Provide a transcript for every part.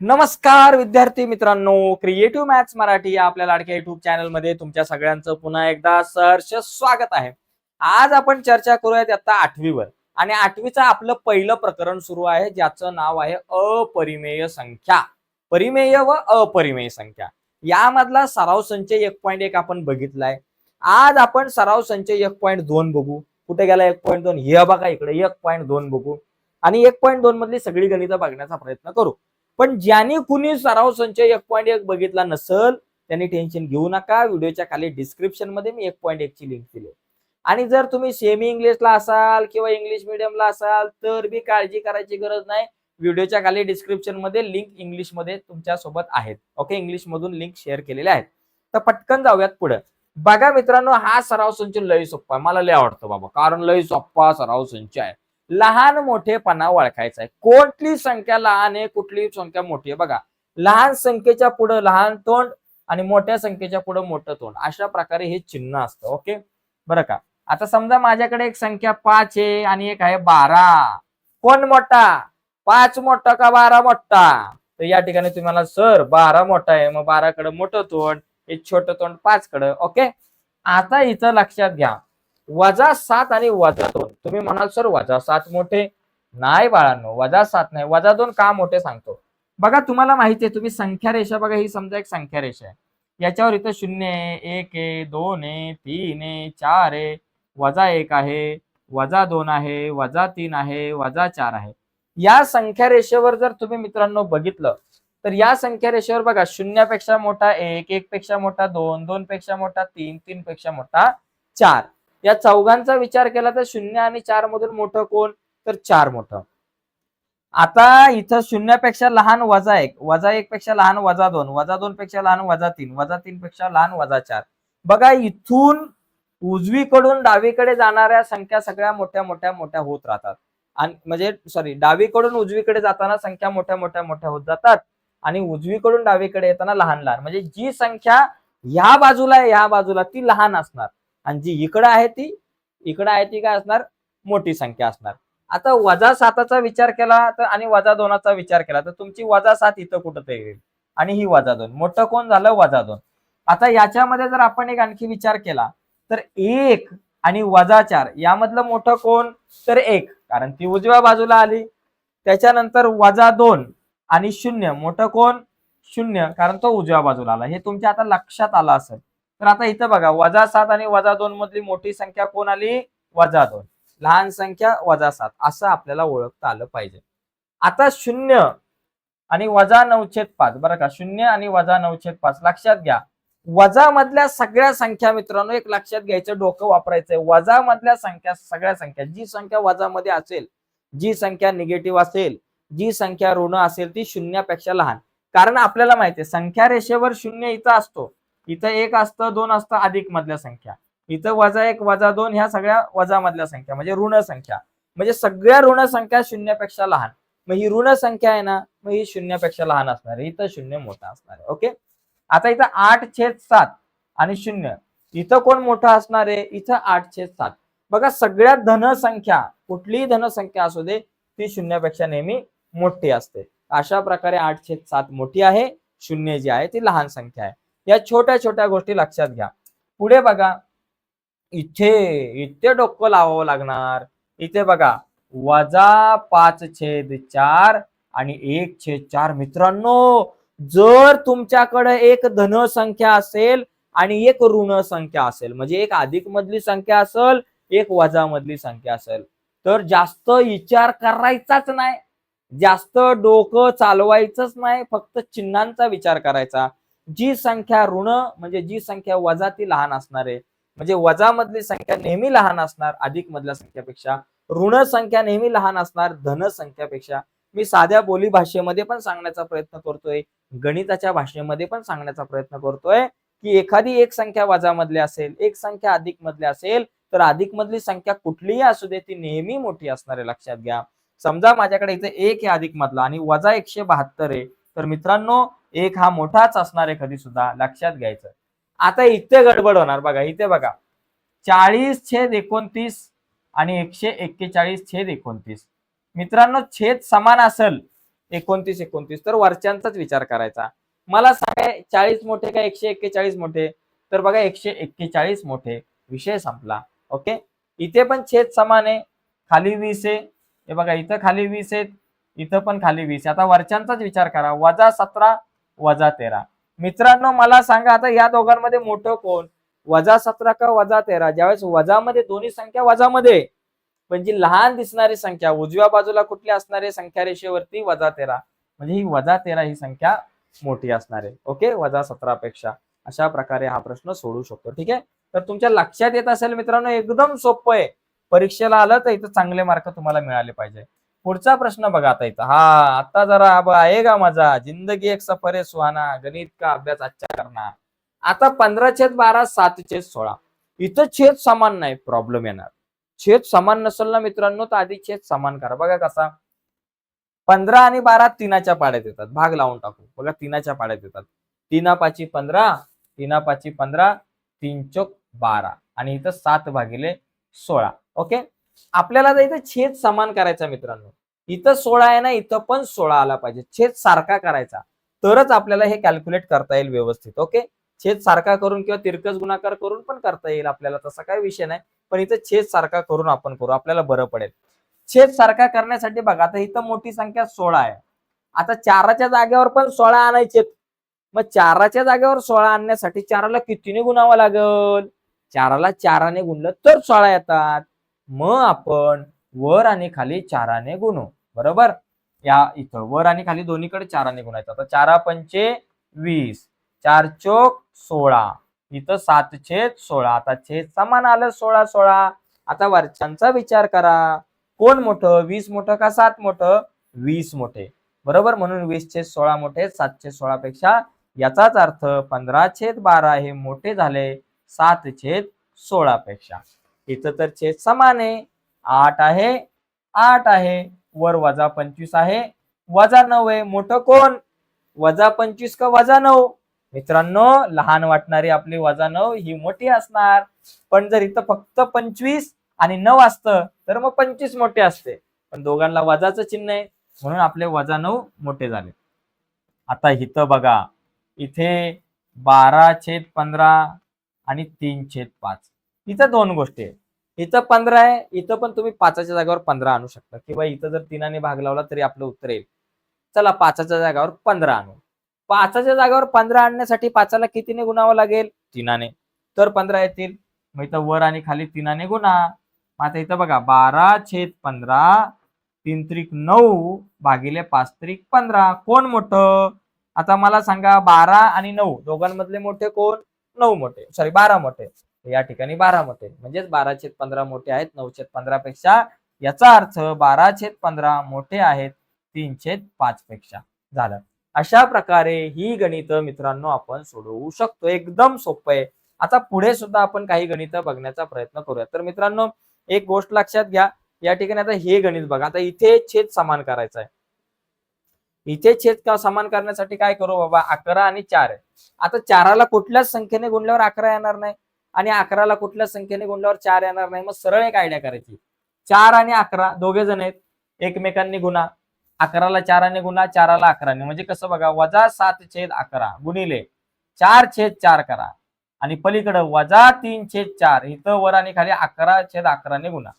नमस्कार विद्यार्थी मित्रांनो क्रिएटिव्ह मॅथ्स मराठी या आपल्या लाडक्या युट्यूब चॅनलमध्ये तुमच्या सगळ्यांचं पुन्हा एकदा सहर्ष स्वागत आहे. आज आपण चर्चा करूयात आता आठवीवर. आणि आठवीचं आपलं पहिलं प्रकरण सुरू आहे ज्याचं नाव आहे अपरिमेय संख्या. परिमेय व अपरिमेय संख्या. यामधला सराव संचय एक पॉईंट एक आपण बघितलाय. आज आपण सराव संचय एक पॉईंट दोन बघू. कुठे गेला एक पॉईंट दोन? हे बघा इकडे एक पॉईंट दोन बघू. आणि एक पॉईंट दोन मधली सगळी गणितं बघण्याचा प्रयत्न करू. पण ज्यांनी कुणी सराव संच एक पॉईंट एक बघितला नसल त्यांनी टेन्शन घेऊ नका. व्हिडिओच्या खाली डिस्क्रिप्शनमध्ये मी एक पॉईंट एक ची लिंक दिली. आणि जर तुम्ही सेमी इंग्लिशला असाल किंवा इंग्लिश मिडियमला असाल तर बी काळजी करायची गरज नाही. व्हिडिओच्या खाली डिस्क्रिप्शनमध्ये लिंक इंग्लिशमध्ये तुमच्यासोबत आहेत. ओके इंग्लिश मधून लिंक शेअर केलेले आहेत. तर पटकन जाऊयात पुढे. बघा मित्रांनो हा सराव संच लय सोप्पा आहे. मला लय आवडतो बाबा. कारण लय सोप्पा सराव संच आहे. लहान मोठेपणा ओळखायचा आहे. कोणती संख्या लहान आहे कुठली संख्या मोठी आहे. बघा लहान संख्येच्या पुढे लहान तोंड आणि मोठ्या संख्येच्या पुढे मोठं तोंड. अशा प्रकारे हे चिन्ह असतं ओके? बरं का? आता समजा माझ्याकडे एक संख्या पाच आहे आणि एक आहे बारा. कोण मोठा? पाच मोठा का बारा मोठा? तर या ठिकाणी तुम्हाला सर बारा मोठा आहे. मग बाराकडे मोठं तोंड हे छोटं तोंड पाच कडं ओके? आता इथं लक्षात घ्या. वजा सात आणि वजा दोन. तुम्ही म्हणाल सर वजा सात मोठे नाही बाळांनो वजा सात नाही वजा दोन का मोठे? सांगतो. बघा तुम्हाला माहिती आहे तुम्ही संख्या रेषा बघा ही समजा एक संख्या रेषा आहे. याच्यावर इथं शून्य आहे एक आहे दोन आहे तीन आहे चार आहे वजा एक आहे वजा दोन आहे वजा तीन आहे वजा चार आहे. या संख्या रेषेवर जर तुम्ही मित्रांनो बघितलं तर या संख्या रेषेवर बघा शून्यापेक्षा मोठा एक एक पेक्षा मोठा दोन दोन पेक्षा मोठा तीन तीन पेक्षा मोठा चार. या चौघांचा विचार केला तर शून्य आणि चार मधून मोठं कोण? तर चार मोठं. आता इथं शून्यापेक्षा लहान वजा एक. वजा एक पेक्षा लहान वजा दोन. वजा दोन पेक्षा लहान वजा तीन. वजा तीन पेक्षा लहान वजा चार. बघा इथून उजवीकडून डावीकडे जाणाऱ्या संख्या सगळ्या मोठ्या मोठ्या मोठ्या होत राहतात. आणि म्हणजे सॉरी डावीकडून उजवीकडे जाताना संख्या मोठ्या मोठ्या मोठ्या होत जातात आणि उजवीकडून डावीकडे येताना लहान लहान. म्हणजे जी संख्या ह्या बाजूला आहे ह्या बाजूला ती लहान असणार. आणि जी इकडं आहे ती इकडं आहे ती काय असणार? मोठी संख्या असणार. आता वजा साताचा विचार केला तर आणि वजा दोनाचा विचार केला तर तुमची वजा सात इथं कुठं तरी येईल. आणि ही वजा दोन. मोठं कोण झालं? वजा दोन. आता याच्यामध्ये जर आपण एक आणखी विचार केला तर एक आणि वजा चार यामधलं मोठं कोण? तर एक. कारण ती उजव्या बाजूला आली. त्याच्यानंतर वजा दोन आणि शून्य. मोठं कोण? शून्य. कारण तो उजव्या बाजूला आला. हे तुमच्या आता लक्षात आलं असेल. तर आता इथं बघा वजा सात आणि वजा दोन मधली मोठी संख्या कोण आली? वजा दोन. लहान संख्या वजा सात. असं आपल्याला ओळखता आलं पाहिजे. आता शून्य आणि वजा नऊछेद पाच. बरं का? शून्य आणि वजा नऊछेद पाच. लक्षात घ्या. वजा मधल्या सगळ्या संख्या मित्रांनो एक लक्षात घ्यायचं डोकं वापरायचंय. वजा मधल्या संख्या सगळ्या संख्या जी संख्या वजा मध्ये असेल जी संख्या निगेटिव्ह असेल जी संख्या ऋण असेल ती शून्यापेक्षा लहान. कारण आपल्याला माहितीये संख्या रेषेवर शून्य इथं असतो. इथं एक असतं दोन असतं अधिक मधल्या संख्या. इथं वजा एक वजा दोन ह्या सगळ्या वजा मधल्या संख्या म्हणजे ऋण संख्या. म्हणजे सगळ्या ऋण संख्या शून्यापेक्षा लहान. मग ही ऋण संख्या आहे ना मग ही शून्यापेक्षा लहान असणार आहे. इथं शून्य मोठा असणार आहे ओके? आता इथं आठ छेद सात आणि शून्य. इथं कोण मोठा असणार आहे? इथं आठ छेद सात. बघा सगळ्या धनसंख्या कुठलीही धनसंख्या असू दे ती शून्यापेक्षा नेहमी मोठी असते. अशा प्रकारे आठ छेद सात मोठी आहे शून्य जी आहे ती लहान संख्या आहे. या छोट्या छोट्या गोष्टी लक्षात घ्या. पुढे बघा इथे इथे डोकं लावावं लागणार. इथे बघा वजा पाच छेद चार आणि एक छेद चार. मित्रांनो जर तुमच्याकडे एक धनसंख्या असेल आणि एक ऋण संख्या असेल म्हणजे एक अधिक मधली संख्या असेल एक वजा मधली संख्या असेल तर जास्त विचार करायचाच नाही. जास्त डोकं चालवायचंच नाही. फक्त चिन्हांचा विचार करायचा. जी संख्या ऋण म्हणजे जी संख्या वजा ती लहान असणार आहे. म्हणजे वजा मधली संख्या नेहमी लहान असणार अधिक मधल्या संख्यापेक्षा. ऋण संख्या नेहमी लहान असणार धन संख्यापेक्षा. मी साध्या बोली भाषेमध्ये पण सांगण्याचा प्रयत्न करतोय. गणिताच्या भाषेमध्ये पण सांगण्याचा प्रयत्न करतोय की एखादी एक संख्या वजा मधली असेल एक संख्या अधिक मधली असेल तर अधिक मधली संख्या कुठलीही असू दे ती नेहमी मोठी असणार आहे लक्षात घ्या. समजा माझ्याकडे इथे एक आहे अधिक मधला आणि वजा एकशे बहात्तर आहे. तर मित्रांनो एक हा मोठाच असणार आहे कधी सुद्धा लक्षात घ्यायचं. आता इथे गडबड होणार बघा इथे बघा. चाळीस छेद एकोणतीस आणि एकशे एक्केचाळीस छेद एकोणतीस. मित्रांनो छेद समान असेल एकोणतीस एकोणतीस तर वरच्यांचाच विचार करायचा. मला सांगा चाळीस मोठे का एकशे एक्केचाळीस मोठे? तर बघा एकशे एक्केचाळीस मोठे. विषय संपला. ओके? इथे पण छेद समान आहे. खाली वीस आहे. हे बघा इथं खाली वीस आहेत. इथं पण खाली वीस आहे. आता वरच्यांचाच विचार करा. वजा सतरा वजा तेरा. मित्रांनो मला सांगा आता या दोघांमध्ये मोठं कोण? वजा सतरा का वजा तेरा? ज्यावेळेस वजामध्ये दोन्ही संख्या वजामध्ये पण जी लहान दिसणारी संख्या उजव्या बाजूला कुठली असणारी? संख्या रेषेवरती वजा तेरा. म्हणजे ही वजा तेरा ही संख्या मोठी असणार आहे. ओके? वजा सतरा पेक्षा. अशा प्रकारे हा प्रश्न सोडू शकतो. ठीक आहे? तर तुमच्या लक्षात येत असेल मित्रांनो एकदम सोपं आहे. परीक्षेला आलं तर इथं चांगले मार्क तुम्हाला मिळाले पाहिजे. पुढचा प्रश्न बघा आता इथं. हा आता जरा अब का माझा? जिंदगी एक सफर आहे सुहाना. गणित का अभ्यास अच्छा करणार? आता पंधरा छेद बारा सात छेद सोळा. इथं छेद समान नाही प्रॉब्लेम येणार. छेद समान नसेल ना मित्रांनो तर आधी छेद समान करा. बघा कसा. पंधरा आणि बारा तिनाच्या पाड्यात येतात. भाग लावून टाकू. बघा तिनाच्या पाड्यात येतात. तिना पाची पंधरा तिना पाची पंधरा तीन चोक बारा. आणि इथं सात भागिले सोळा. ओके? आपल्याला जर इथं छेद समान करायचा मित्रांनो. इथं सोळा आहे ना इथं पण सोळा आला पाहिजे. छेद सारखा करायचा. तरच आपल्याला हे कॅल्क्युलेट करता येईल व्यवस्थित ओके छेद सारखा करून किंवा तिरकस गुणाकार करून पण करता येईल आपल्याला तसा काही विषय नाही. पण इथं छेद सारखा करून आपण करू आपल्याला बरं पडेल. छेद सारखा करण्यासाठी बघा आता इथं मोठी संख्या सोळा आहे. आता चाराच्या जागेवर पण सोळा आणायचे मग चाराच्या जागेवर सोळा आणण्यासाठी चाराला कितीने गुणावं लागल? चाराला चाराने गुणलं तर सोळा येतात. मग आपण वर आणि खाली चाराने गुणू. बरोबर? या इथं वर आणि खाली दोन्हीकडे चाराने गुणायचं. आता चारा पंचे वीस चार चोक सोळा. इथं सात छेद सोळा. आता छेद समान आलं सोळा सोळा. आता वरच्यांचा विचार करा. कोण मोठं? वीस मोठं का सात मोठं? वीस मोठे. बरोबर? म्हणून वीस छेद सोळा मोठे सातशे सोळा पेक्षा याचाच अर्थ पंधरा छेद बारा हे मोठे झाले सात छेद सोळा पेक्षा. इथं तर छेद समान आहे. आठ आहे. आठ आहे. वर वजा पंचवीस आहे. वजा नऊ आहे. मोठं कोण? वजा पंचवीस का वजा नऊ? मित्रांनो लहान वाटणारी आपली वजा नऊ ही मोठी असणार. पण जर इथं फक्त पंचवीस आणि नऊ असतं तर मग पंचवीस मोठे असते. पण दोघांना वजाचं चिन्ह आहे. म्हणून आपले वजा नऊ मोठे झाले. आता इथं बघा. इथे बारा छेद पंधरा आणि तीन छेद पाच. इथं दोन गोष्टी आहेत. इथं पंधरा आहे इथं पण तुम्ही पाचाच्या जागेवर पंधरा आणू शकता. किंवा इथं जर तिनाने भाग लावला तरी आपलं उत्तर येईल. चला पाचाच्या जागेवर पंधरा आणू. पाचाच्या जागेवर पंधरा आणण्यासाठी पाचाला कितीने गुणावं लागेल? तिनाने. तर पंधरा येतील. मग इथं वर आणि खाली तिनाने गुणा. मग आता इथं बघा बारा छेद पंधरा तीन त्रिक नऊ भागिले पाच त्रिक पंधरा. कोण मोठं? आता मला सांगा बारा आणि नऊ. दोघांमधले मोठे कोण? नऊ मोठे. सॉरी बारा मोठे. या ठिकाणी बारा मोठे म्हणजेच बारा छेद पंधरा मोठे आहेत नऊ छेद पंधरा पेक्षा याचा अर्थ बारा छेद पंधरा मोठे आहेत तीन छेद पाच पेक्षा. झालं. अशा प्रकारे ही गणित मित्रांनो आपण सोडवू शकतो. एकदम सोपं आहे. आता पुढे सुद्धा आपण काही गणित बघण्याचा प्रयत्न करूया तर मित्रांनो एक गोष्ट लक्षात घ्या. या ठिकाणी आता हे गणित बघा. आता इथे छेद समान करायचा आहे. इथे छेद का समान करण्यासाठी काय करू बाबा? अकरा आणि चार आहे. आता चाराला कुठल्याच संख्येने गुणल्यावर अकरा येणार नाही. आणि अकराला कुठल्या संख्येने गुणल्यावर चार येणार नाही? मग सरळ एक आयडिया करायची. चार आणि अकरा दोघे जण आहेत. एकमेकांनी गुणा. अकराला चाराने गुणा चाराला अकराने म्हणजे कसं बघा वजा सात छेद अकरा गुणिले चार छेद चार करा. आणि पलीकडं वजा तीन छेद चार इथं वर आणि खाली अकरा छेद अकराने गुणा.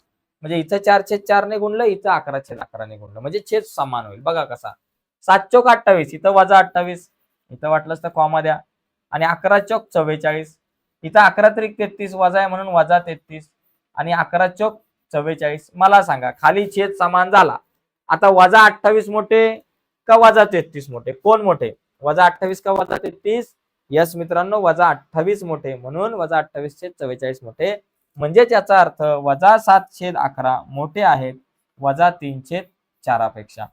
म्हणजे इथं चार छेद चारने गुणलं इथं अकरा छेद अकराने गुणलं. म्हणजे छेद समान होईल. बघा कसा. सात चौक अठ्ठावीस इथं वजा अठ्ठावीस. इथं वाटलंच तर कॉमा द्या. आणि अकरा चौक चव्वेचाळीस. इथं अकरा त्रिक तेहतीस वजा आहे म्हणून वजा तेहतीस. आणि अकरा चौक चव्वेचाळीस. मला सांगा खाली छेद समान झाला. आता वजा अठ्ठावीस मोठे का वजा तेहतीस मोठे? कोण मोठे? वजा अठ्ठावीस का वजा तेहतीस? यस मित्रांनो वजा अठ्ठावीस मोठे म्हणून वजा अठ्ठावीस छेद चव्वेचाळीस मोठे. म्हणजेच याचा अर्थ वजा सात छेद अकरा मोठे आहेत वजा तीन छेद चारापेक्षा.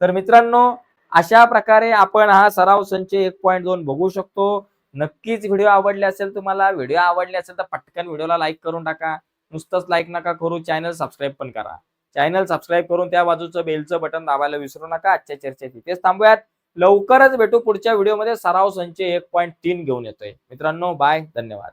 तर मित्रांनो अशा प्रकारे आपण हा सराव संच एक पॉईंट दोन बघू शकतो. नक्कीच व्हिडिओ आवडले असेल तुम्हाला व्हिडिओ आवडले असेल तर पटकन व्हिडिओला लाईक करून टाका. नुसतंच लाईक नका करू चॅनल सबस्क्राईब पण करा. चॅनल सबस्क्राईब करून त्या बाजूचं बेलचं बटन दाबायला विसरू नका. आजच्या चर्चेत इथेच थांबूयात. लवकरच भेटू पुढच्या व्हिडिओमध्ये. सराव संच एक पॉईंट तीन घेऊन येतोय. मित्रांनो बाय धन्यवाद.